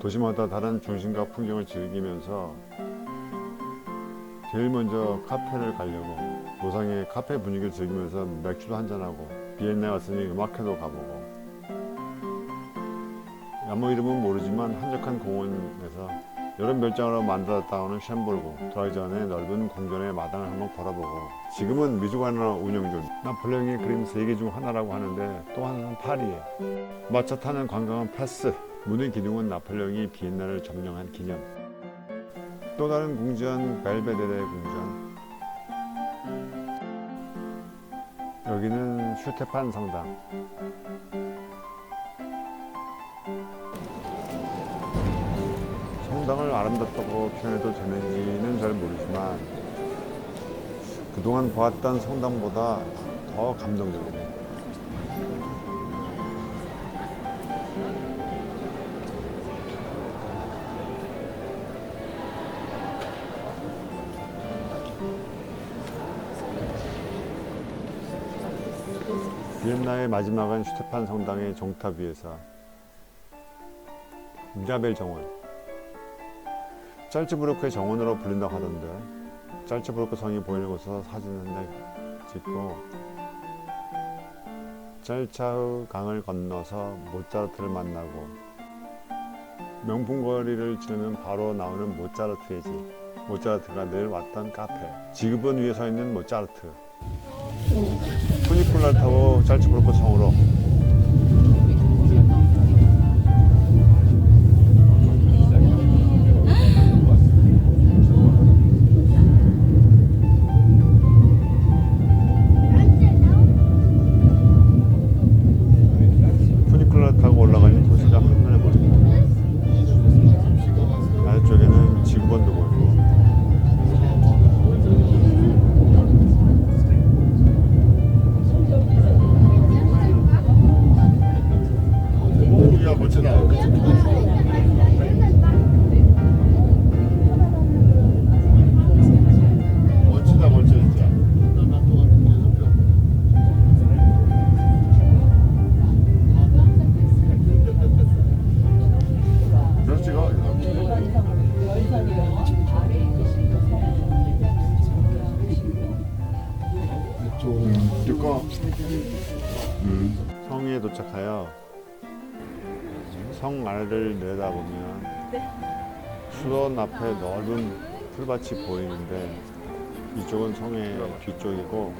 도시마다 다른 중심과 풍경을 즐기면서 제일 먼저 카페를 가려고 노상의 카페 분위기를 즐기면서 맥주도 한잔하고 비엔나에 왔으니 음악회도 가보고. 아무 이름은 모르지만 한적한 공원에서 여름 별장으로 만들었다고는 쉔볼고 들어가기 전에 넓은 공전의 마당을 한번 걸어보고. 지금은 미술관으로 운영 중 나폴레옹의 그림 세 개 중 하나라고 하는데 또 하나는 파리에. 마차 타는 관광은 패스 문의 기둥은 나폴레옹이 비엔나를 점령한 기념. 또 다른 궁전 벨베데레 궁전. 여기는 슈테판 성당. 성당을 아름답다고 표현해도 되는지는 잘 모르지만 그동안 보았던 성당보다 더 감동적이네. 비엔나의 마지막은 슈테판 성당의 종탑 위에서. 미라벨 정원. 짤츠부르크의 정원으로 불린다고 하던데 짤츠부르크 성이 보이는 곳에서 사진 한장 찍고 짤차흐 강을 건너서 모차르트를 만나고 명품 거리를 지르면 바로 나오는 모차르트의 집. 모차르트가 늘 왔던 카페. 지구본 위에 서 있는 모차르트. 푸 니쿨라를 타고 짤츠부르크 성으로 성에 도착하여 성 아래를 내다보면 수원 앞에 넓은 풀밭이 보이는데 이쪽은 성의 뒤쪽이고.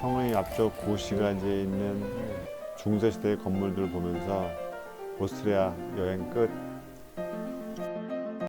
성의 앞쪽 고시가지에 있는 중세시대의 건물들을 보면서 오스트리아 여행 끝